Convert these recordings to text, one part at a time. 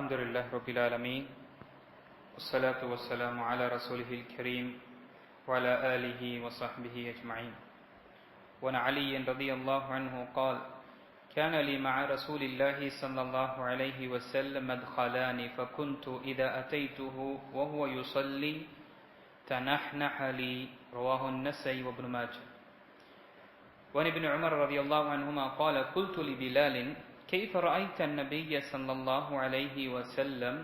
الحمد لله رب العالمين والصلاة والسلام على رسوله الكريم وعلى آله وصحبه أجمعين. وعن علي رضي الله عنه قال كان لي مع رسول الله صلى الله عليه وسلم مدخلان فكنت إذا أتيته وهو يصلي تنحنح لي. رواه النسائي وابن ماجه. وعن ابن عمر رضي الله عنهما قال قلت لبلال كيف رأيت النبي صلى الله عليه وسلم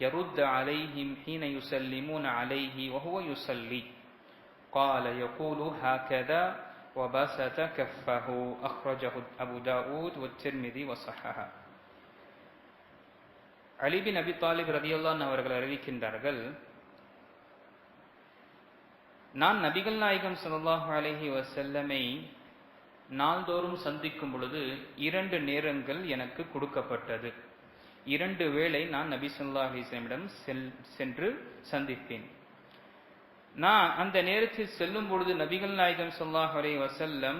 يرد عليهم حين يسلمون عليه وهو يصلي قال يقول هكذا وبسط كفه أخرجه أبو داود والترمذي وصححه அலி பின் அபி தாலிப் ரதியுல்லான் அவர்கள் அறிவிக்கின்றார்கள் நான் நபிகள் நாயகம் ஸல்லல்லாஹு அலைஹி வஸல்லமை நாள்தோறும் சந்திக்கும் பொழுது இரண்டு நேரங்கள் எனக்கு கொடுக்கப்பட்டது. இரண்டு வேளை நான் நபி சொல்லா அலிஸ்லமிடம் செல் சென்று சந்திப்பேன் நான் அந்த நேரத்தில் செல்லும் பொழுது நபிகள் நாயகம் சொல்லாஹ் அலே வசல்லம்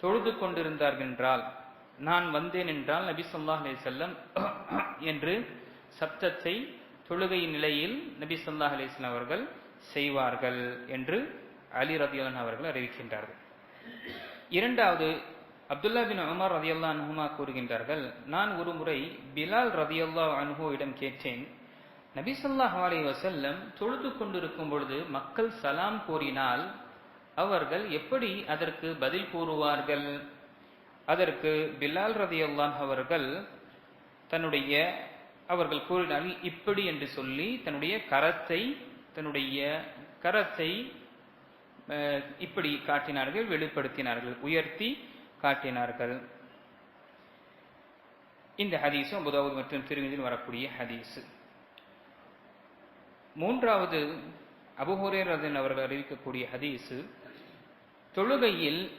தொழுது கொண்டிருந்தார்கள் என்றால் நான் வந்தேன் என்றால் நபி சொல்லாஹ் அலே செல்லம் என்று சப்தத்தை தொழுகையின் நிலையில் நபி சொல்லாஹ் அலிஸ்லாம் அவர்கள் செய்வார்கள் என்று அலி ரதியுல்லன் அவர்கள் அறிவிக்கின்றார்கள். இரண்டாவது அப்துல்லா பின் உமர் ரதியல்லா அனுகுமா கூறுகின்றார்கள் நான் ஒரு முறை பிலால் ரதியல்லா அனுகுவிடம் கேட்டேன். நபிசல்லாஹ் அலி வசல்லம் தொழுது கொண்டிருக்கும் பொழுது மக்கள் சலாம் கூறினால் அவர்கள் எப்படி அதற்கு பதில் கூறுவார்கள்? அதற்கு பிலால் ரதியல்லான் அவர்கள் தன்னுடைய அவர்கள் கூறினார்கள் இப்படி என்று சொல்லி தன்னுடைய கரத்தை தன்னுடைய கரத்தை இப்படி காட்டினார்கள் வெளிப்படுத்தினார்கள் உயர்த்தி காட்டினார்கள். இந்த ஹதீஸும் அபுதாவுத் மற்றும் திருமதியில் வரக்கூடிய ஹதீஸ். மூன்றாவது அபுஹுரேரதன் அவர்கள் அறிவிக்கக்கூடிய ஹதீஸ் தொழுகையில்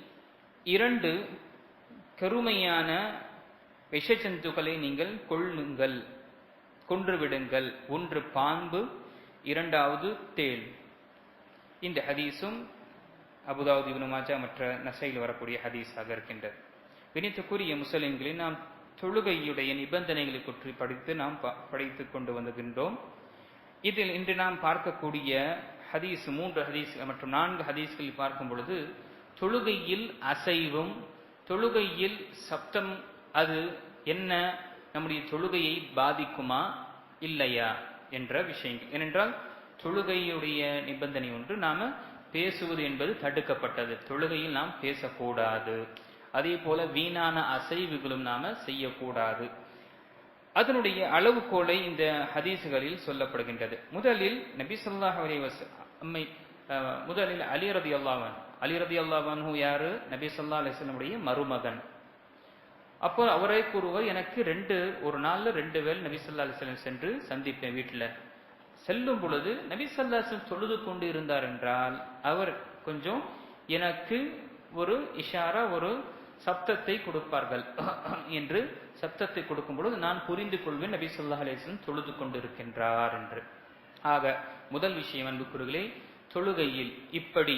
இரண்டு கருமையான விஷஜந்துக்களை நீங்கள் கொள்ளுங்கள் கொன்றுவிடுங்கள். ஒன்று பாம்பு இரண்டாவது தேள். இந்த ஹதீஸும் அபுதாவுத் இப்னு மாஜா மற்ற நசையில் வரக்கூடிய ஹதீஸாக இருக்கின்றது. வினித்துக்குரிய முஸ்லிம்களை நாம் தொழுகையுடைய நிபந்தனைகளை பற்றி படித்து நாம் படித்து கொண்டு வந்துகின்றோம் இதில் இன்று நாம் பார்க்கக்கூடிய ஹதீஸ் மூன்று ஹதீஸ் மற்றும் நான்கு ஹதீஸ்களில் பார்க்கும் பொழுது தொழுகையில் அசைவும் தொழுகையில் சப்தம் அது என்ன? நம்முடைய தொழுகையை பாதிக்குமா? இல்லையா? என்ற விஷயங்கள். ஏனென்றால் தொழுகையுடைய நிபந்தனை ஒன்று நாம் பேசுவது என்பது தடுக்கப்பட்டது. தொழுகையில் நாம் பேசக்கூடாது. அதே போல வீணான அசைவுகளும் நாம செய்யக்கூடாது. அதனுடைய அளவுகோலை இந்த ஹதீசுகளில் சொல்லப்படுகின்றது. முதலில் நபி சொல்லாஹ் அலி அம்மை முதலில் அலி ரதி அல்லாவன் அலி ரதி அல்லாவன் யாரு? நபி சொல்லா அலிஸ்லமுடைய மருமகன். அப்போ அவரை கூறுவர் எனக்கு ரெண்டு ஒரு நாள்ல ரெண்டு வேல் நபி சொல்லா அலிஸ்லம் சென்று சந்திப்பேன் வீட்டில் செல்லும் பொழுது நபிசல்லாசன் தொழுது கொண்டு இருந்தார் என்றால் அவர் கொஞ்சம் எனக்கு ஒரு இஷாரா ஒரு சப்தத்தை கொடுப்பார்கள். என்று சப்தத்தை கொடுக்கும் பொழுது நான் புரிந்து கொள்வேன் நபி சொல்லா அலிஸ்லம் தொழுது கொண்டிருக்கின்றார் என்று. ஆக முதல் விஷயம் அன்புக்குறுகளே தொழுகையில் இப்படி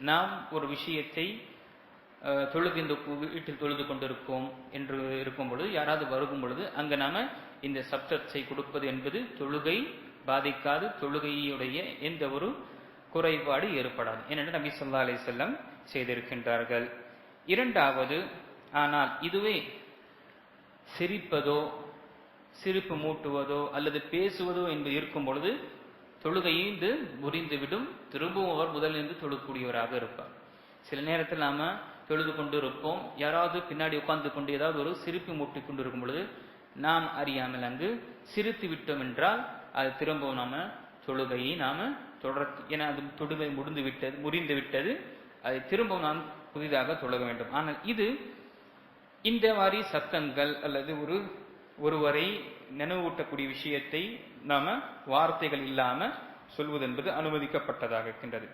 நாம் ஒரு விஷயத்தை தொழுகின்ற வீட்டில் தொழுது கொண்டிருக்கோம் என்று இருக்கும் பொழுது யாராவது வருகும் பொழுது அங்கு நாம இந்த சப்தத்தை கொடுப்பது என்பது தொழுகை பாதிக்காது தொழுகையுடைய எந்த ஒரு குறைபாடு ஏற்படாது. ஏனென்று நபி சொல்லா அலி செல்லம் செய்திருக்கின்றார்கள். இரண்டாவது ஆனால் இதுவே சிரிப்பதோ சிரிப்பு மூட்டுவதோ அல்லது பேசுவதோ என்று இருக்கும் பொழுது தொழுகையை முறிந்துவிடும். திரும்பவும் அவர் முதலிருந்து தொழுக்கூடியவராக இருப்பார். சில நேரத்தில் நாம தொழுது கொண்டு இருப்போம். யாராவது பின்னாடி உட்கார்ந்து கொண்டு ஏதாவது ஒரு சிரிப்பு மூட்டி கொண்டு இருக்கும் பொழுது நாம் அறியாமல் அங்கு சிரித்து விட்டோம் என்றால் அது திரும்பவும் நாம் தொழுகையை நாம் தொடர் ஏன்னா அது தொழுகை முடிந்து விட்டது முறிந்து விட்டது. அதை திரும்பவும் நாம் புதிதாக தொழுக வேண்டும். ஆனால் இது இந்த மாதிரி சத்தங்கள் அல்லது ஒரு ஒருவரை நினைவூட்டக்கூடிய விஷயத்தை நாம் வார்த்தைகள் இல்லாமல் சொல்வது என்பது அனுமதிக்கப்பட்டதாக இருக்கின்றது.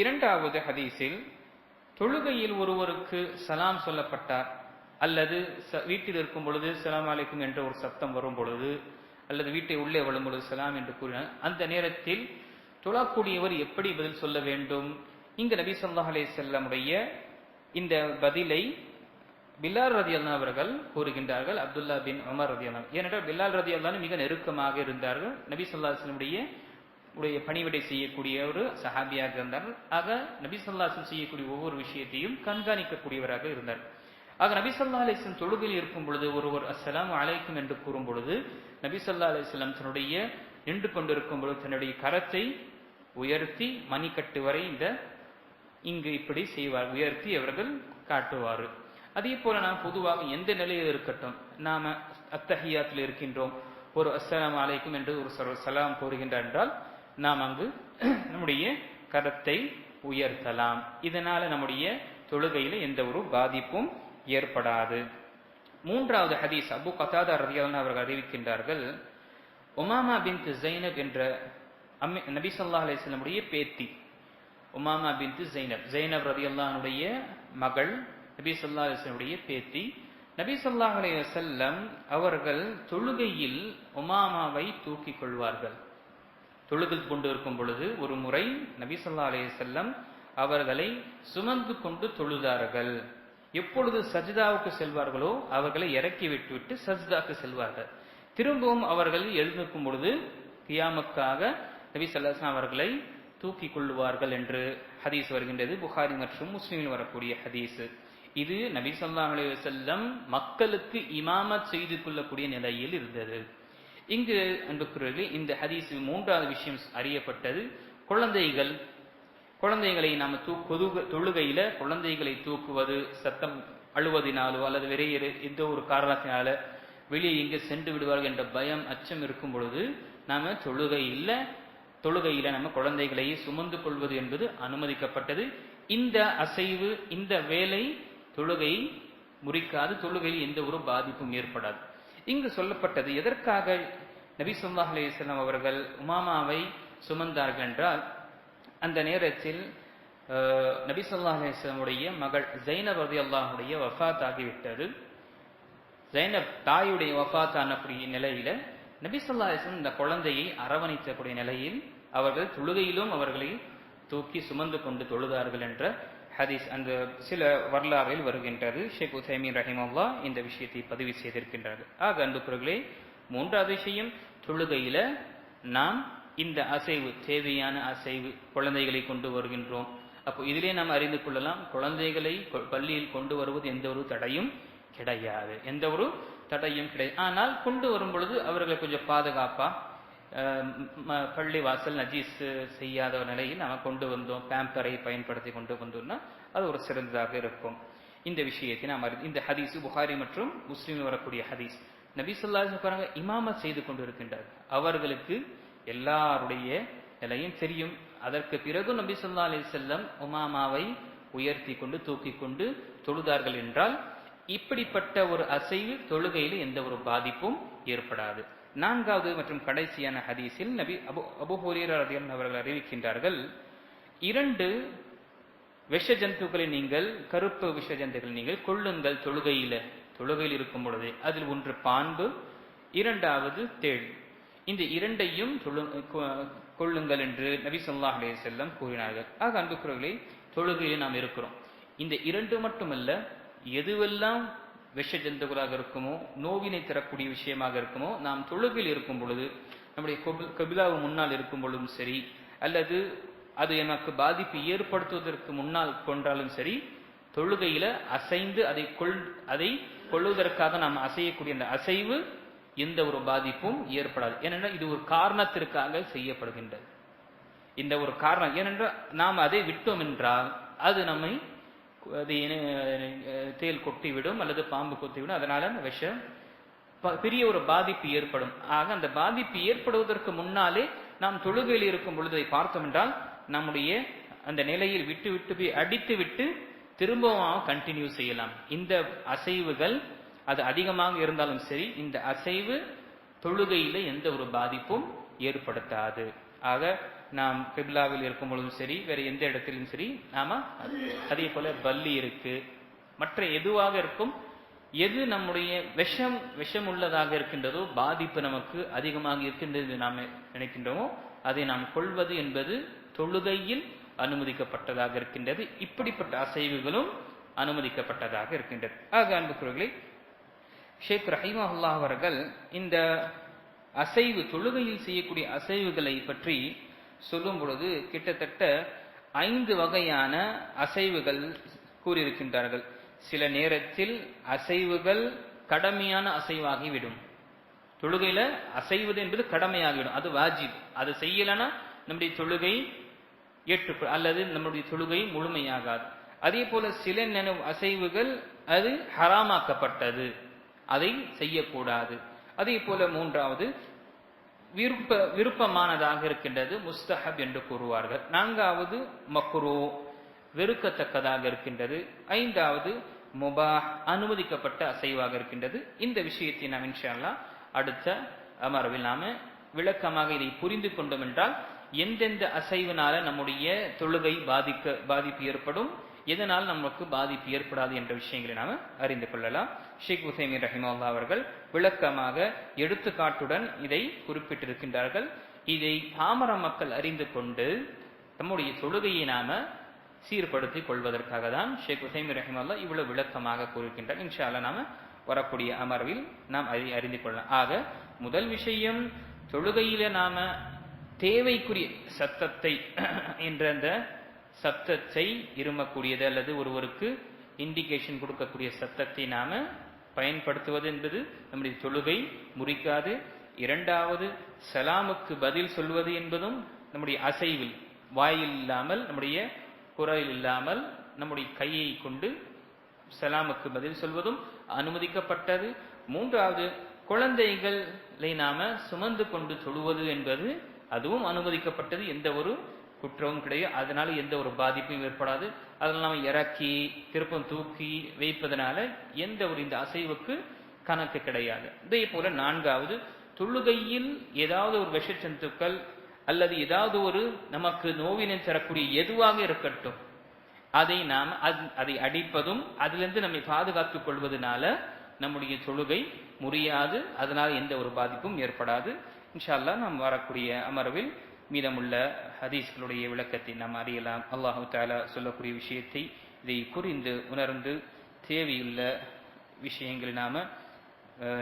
இரண்டாவது ஹதீஸில் தொழுகையில் ஒருவருக்கு சலாம் சொல்லப்பட்டார் அல்லது வீட்டில் இருக்கும் பொழுது சலாம் அலைக்கும் என்ற ஒரு சத்தம் வரும் பொழுது அல்லது வீட்டை உள்ளே வரும் பொழுது சலாம் என்று கூறினார். அந்த நேரத்தில் தொழக்கூடியவர் எப்படி பதில் சொல்ல வேண்டும்? இங்கு நபி சொல்லா அலே செல்லமுடைய இந்த பதிலை பில்லால் ரதி அவர்கள் கூறுகின்றார்கள். அப்துல்லா பின் உமர் ரதி அல்லா ஏனென்றால் பில்லால் ரதி மிக நெருக்கமாக இருந்தார்கள். நபி சொல்லாஸ்லமுடைய உடைய பணிவிடை செய்யக்கூடிய ஒரு சஹாபியாக இருந்தார்கள் ஆக நபி சொல்லாசன் செய்யக்கூடிய ஒவ்வொரு விஷயத்தையும் கண்காணிக்கக்கூடியவராக இருந்தார். ஆக நபி சொல்லா அலிஸ்லம் தொழுகையில் இருக்கும் பொழுது ஒருவர் அஸ்லாம் அலைக்கும் என்று கூறும் பொழுது நபி சொல்லா அலிஸ்லாம் தன்னுடைய நின்று கொண்டிருக்கும் பொழுது தன்னுடைய கரத்தை உயர்த்தி மணிக்கட்டு வரை இந்த இங்கு இப்படி செய்வார் உயர்த்தி அவர்கள் காட்டுவார். அதே போல நாம் பொதுவாக எந்த நிலையில் இருக்கட்டும் நாம அத்தஹியாத்தில் இருக்கின்றோம் ஒரு அஸ்லாம் அலைக்கும் என்று ஒரு சலாம் கூறுகின்றார் என்றால் நாம் அங்கு நம்முடைய கரத்தை உயர்த்தலாம். இதனால நம்முடைய தொழுகையில எந்த ஒரு பாதிப்பும் ஏற்படாது. மூன்றாவது ஹதீஸ் அபு கதாதா ரதியான் அவர்கள் அறிவிக்கின்றார்கள் ஒமாமா பின் ஜைனப் என்ற அம்மி நபி சொல்லா அலிஸ்லமுடைய பேத்தி. உமாமா பின் ஜைனப் ஜைனப் ரதியல்லானுடைய மகள் நபி சொல்லா அலிஸ்லமுடைய பேத்தி. நபி ஸல்லல்லாஹு அலைஹி அவர்கள் தொழுகையில் உமாமாவை தூக்கிக் கொள்வார்கள். தொழுகில் கொண்டு இருக்கும் பொழுது ஒரு முறை நபி சொல்லா அலைஹி அவர்களை சுமந்து கொண்டு தொழுதார்கள். எப்பொழுது சஜிதாவுக்கு செல்வார்களோ அவர்களை இறக்கி விட்டுவிட்டு சஜிதாவுக்கு செல்வார்கள். திரும்பவும் அவர்கள் எழுந்திருக்கும் பொழுது கியாமக்காக நபி ஸல்லல்லாஹு அவர்களை தூக்கி கொள்ளுவார்கள் என்று ஹதீஸ் வருகின்றது. புகாரி மற்றும் முஸ்லீமில் வரக்கூடிய ஹதீஸ். இது நபி ஸல்லல்லாஹு செல்லம் மக்களுக்கு இமாமத் செய்து கொள்ளக்கூடிய நிலையில் இருந்தது. இங்கு அன்புக்குரியவர்களே இந்த ஹதீஸ் மூன்றாவது விஷயம் அறியப்பட்டது. குழந்தைகள் குழந்தைகளை நாம தூக்கு தொழுகையில் தொழுகையில குழந்தைகளை தூக்குவது சத்தம் அழுவதினாலோ அல்லது வேற எந்த ஒரு காரணத்தினால வெளியே எங்கே சென்று விடுவார்கள் என்ற பயம் அச்சம் இருக்கும் பொழுது நாம தொழுகையில் தொழுகையில நம்ம குழந்தைகளை சுமந்து கொள்வது என்பது அனுமதிக்கப்பட்டது. இந்த அசைவு இந்த வேலை தொழுகை முறிக்காது தொழுகையில் எந்த ஒரு பாதிப்பும் ஏற்படாது. இங்கு சொல்லப்பட்டது எதற்காக நபி சொல்லாஹ் அலைஹி அவர்கள் உமாமாவை சுமந்தார்கள் என்றால் அந்த நேரத்தில் அஹ், நபி மகள் ஜைனப் ரலியல்லாஹுடைய வஃத் ஆகிவிட்டது ஜைனப் தாயுடைய வஃத் ஆனக்கூடிய நிலையில நபி ஸல்லல்லாஹு இந்த குழந்தையை அரவணைக்கக்கூடிய நிலையில் அவர்கள் தொழுகையிலும் அவர்களை தூக்கி சுமந்து கொண்டு தொழுதார்கள் என்ற ஹதீஸ் அந்த சில வரலாறில் வருகின்றது. ஷேக் உசைமீன் ரஹிமல்லா இந்த விஷயத்தை பதிவு செய்திருக்கின்றார்கள். ஆக அன்புக்குறர்களே மூன்றாவது விஷயம் தொழுகையில நாம் இந்த அசைவு தேவையான அசைவு குழந்தைகளை கொண்டு வருகின்றோம். அப்போ இதிலே நாம் அறிந்து கொள்ளலாம் குழந்தைகளை கொ- பள்ளியில் கொண்டு வருவது எந்த ஒரு தடையும் கிடையாது. எந்த ஒரு தடையும் கிடையாது. ஆனால் கொண்டு வரும் பொழுது அவர்களை கொஞ்சம் பாதுகாப்பா பள்ளி வாசல் நஜீஸ் செய்யாத நிலையில் நாம கொண்டு வந்தோம் பேம்பரை பயன்படுத்தி கொண்டு வந்தோம்னா அது ஒரு சிறந்ததாக இருக்கும். இந்த விஷயத்தை நாம் அறிந்து இந்த ஹதீஸ் புகாரி மற்றும் முஸ்லீமில் வரக்கூடிய ஹதீஸ். நபி ஸல்லல்லாஹு பாருங்க இமாமத் செய்து கொண்டு இருக்கின்றார் அவர்களுக்கு எல்லாருடைய நிலையும் தெரியும். அதற்கு பிறகு நபி சொல்லா அலி செல்லம் உமாமாவை உயர்த்தி கொண்டு தூக்கி கொண்டு தொழுதார்கள் என்றால் இப்படிப்பட்ட ஒரு அசைவு தொழுகையில் எந்த ஒரு பாதிப்பும் ஏற்படாது. நான்காவது மற்றும் கடைசியான ஹதீஸில் நபி அபு அபுஹூரியர் அவர்கள் அறிவிக்கின்றார்கள் இரண்டு விஷ ஜந்துக்களை நீங்கள் கருப்பு விஷ ஜந்துக்களை நீங்கள் கொள்ளுங்கள் தொழுகையில தொழுகையில் இருக்கும் பொழுது. அதில் ஒன்று பான்பு இரண்டாவது தேள். இந்த இரண்டையும் தொழு- கொ- கொள்ளுங்கள் என்று நபி சொல்லாஹ் அலே செல்லம் கூறினார்கள். ஆக அன்புக்குறவர்களை தொழுகையில் நாம் இருக்கிறோம். இந்த இரண்டு மட்டுமல்ல எதுவெல்லாம் விஷ ஜந்துக்களாக இருக்குமோ நோவினை தரக்கூடிய விஷயமாக இருக்குமோ நாம் தொழுகையில் இருக்கும் பொழுது நம்முடைய கபிலாவு முன்னால் இருக்கும் பொழுதும் சரி அல்லது அது எனக்கு பாதிப்பு ஏற்படுத்துவதற்கு முன்னால் கொன்றாலும் சரி தொழுகையில அசைந்து அதை கொள் அதை கொள்வதற்காக நாம் அசையக்கூடிய அந்த அசைவு எந்த ஒரு பாதிப்பும் ஏற்படாது. ஏனென்றால் இது ஒரு காரணத்திற்காக செய்யப்படுகின்றது. இந்த ஒரு காரணம். ஏனென்றால் நாம் அதை விட்டோம் என்றால் அது நம்மை அது தேல் கொட்டிவிடும் அல்லது பாம்பு கொத்திவிடும். அதனால விஷம் ப- பெரிய ஒரு பாதிப்பு ஏற்படும். ஆக அந்த பாதிப்பு ஏற்படுவதற்கு முன்னாலே நாம் தொழுகையில் இருக்கும் பொழுதை பார்த்தோம் என்றால் நம்முடைய அந்த நிலையில் விட்டு விட்டு போய் அடித்து விட்டு திரும்பவும் கண்டினியூ செய்யலாம். இந்த அசைவுகள் அது அதிகமாக இருந்தாலும் சரி இந்த அசைவு தொழுகையில எந்த ஒரு பாதிப்பும் ஏற்படுத்தாது. ஆக நாம் கிப்லாவில் இருக்கும் பொழுதும் சரி வேற எந்த இடத்திலும் சரி நாம அதே போல பல்லி இருக்கு. மற்ற எதுவாக இருக்கும் எது நம்முடைய விஷம் விஷம் உள்ளதாக இருக்கின்றதோ பாதிப்பு நமக்கு அதிகமாக இருக்கின்றது என்று நாம் நினைக்கின்றோமோ அதை நாம் கொள்வது என்பது தொழுகையில் அனுமதிக்கப்பட்டதாக இருக்கின்றது. இப்படிப்பட்ட அசைவுகளும் அனுமதிக்கப்பட்டதாக இருக்கின்றது. ஆக அன்புக்குறவர்களே ஷேக் ரஹீமஹுல்லா அவர்கள் இந்த அசைவு தொழுகையில் செய்யக்கூடிய அசைவுகளை பற்றி சொல்லும் பொழுது கிட்டத்தட்ட ஐந்து வகையான அசைவுகள் கூறியிருக்கின்றார்கள். சில நேரத்தில் அசைவுகள் கடமையான அசைவாகிவிடும். தொழுகையில அசைவது என்பது கடமையாகிவிடும். அது வாஜிப். அது செய்யலைன்னா நம்முடைய தொழுகை ஏற்று அல்லது நம்முடைய தொழுகை முழுமையாகாது. அதே போல சில நினைவு அசைவுகள் அது ஹராமாக்கப்பட்டது. அதை செய்யக்கூடாது. அதே போல மூன்றாவது விருப்ப விருப்பமானதாக இருக்கின்றது முஸ்தஹப் என்று கூறுவார்கள். நான்காவது மக்ரூ வெறுக்கத்தக்கதாக இருக்கின்றது. ஐந்தாவது முபா அனுமதிக்கப்பட்ட அசைவாக இருக்கின்றது. இந்த விஷயத்தை நாம் இன்ஷால்லா அடுத்த அமர்வில் நாம விளக்கமாக இதை புரிந்து கொண்டோம் என்றால் எந்தெந்த அசைவினால நம்முடைய தொழுகை பாதிக்க பாதிப்பு ஏற்படும்? எதனால் நமக்கு பாதிப்பு ஏற்படாது என்ற விஷயங்களை நாம் அறிந்து கொள்ளலாம். ஷேக் உசைமின் ரஹிமல்லா அவர்கள் விளக்கமாக எடுத்துக்காட்டுடன் இதை குறிப்பிட்டிருக்கின்றார்கள். இதை பாமர மக்கள் அறிந்து கொண்டு நம்முடைய தொழுகையை நாம சீர்படுத்திக் கொள்வதற்காக தான் ஷேக் உசைமின் ரஹிமல்லா இவ்வளவு விளக்கமாக கூறுகின்றார். இன்ஷா நாம வரக்கூடிய அமர்வில் நாம் அதை அறிந்து கொள்ளலாம். ஆக முதல் விஷயம் தொழுகையில நாம தேவைக்குரிய சத்தத்தை என்ற அந்த சத்தத்தை இருமக்கூடியது அல்லது ஒருவருக்கு இண்டிகேஷன் கொடுக்கக்கூடிய சத்தத்தை நாம பயன்படுத்துவது என்பது நம்முடைய தொழுகை முறிக்காது. இரண்டாவது சலாமுக்கு பதில் சொல்வது என்பதும் நம்முடைய அசைவில் வாயில் இல்லாமல் நம்முடைய குரல் இல்லாமல் நம்முடைய கையை கொண்டு சலாமுக்கு பதில் சொல்வதும் அனுமதிக்கப்பட்டது. மூன்றாவது குழந்தைகளை நாம சுமந்து கொண்டு சொல்வது என்பது அதுவும் அனுமதிக்கப்பட்டது. எந்த ஒரு குற்றமும் கிடையாது. அதனால எந்த ஒரு பாதிப்பும் ஏற்படாது. அதில் இல்லாமல் இறக்கி திருப்பம் தூக்கி வைப்பதனால எந்த ஒரு இந்த அசைவுக்கு கணக்கு கிடையாது. இதே போல நான்காவது தொழுகையில் ஏதாவது ஒரு விஷச்சந்துக்கள் அல்லது ஏதாவது ஒரு நமக்கு நோவினை தரக்கூடிய எதுவாக இருக்கட்டும் அதை நாம் அதை அடிப்பதும் அதிலிருந்து நம்மை பாதுகாத்துக் கொள்வதனால நம்முடைய தொழுகை முறியாது. அதனால் எந்த ஒரு பாதிப்பும் ஏற்படாது. இன்ஷால்லா நாம் வரக்கூடிய அமர்வில் மீதமுள்ள ஹதீஸ்களுடைய விளக்கத்தை நாம் அறியலாம். அல்லாஹு தாலா சொல்லக்கூடிய விஷயத்தை இதை புரிந்து உணர்ந்து தேவையுள்ள விஷயங்களை நாம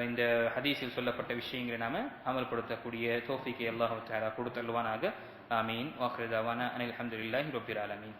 இந்த ஹதீஸில் சொல்லப்பட்ட விஷயங்களை நாம அமல்படுத்தக்கூடிய தோஃபிக்கை அல்லாஹு தாலா கொடுத்தல்வானாக ஆமீன். வாக்ரதாவான அனில் அஹமதுல்லாஹி ரொபிர் ஆலமீன்.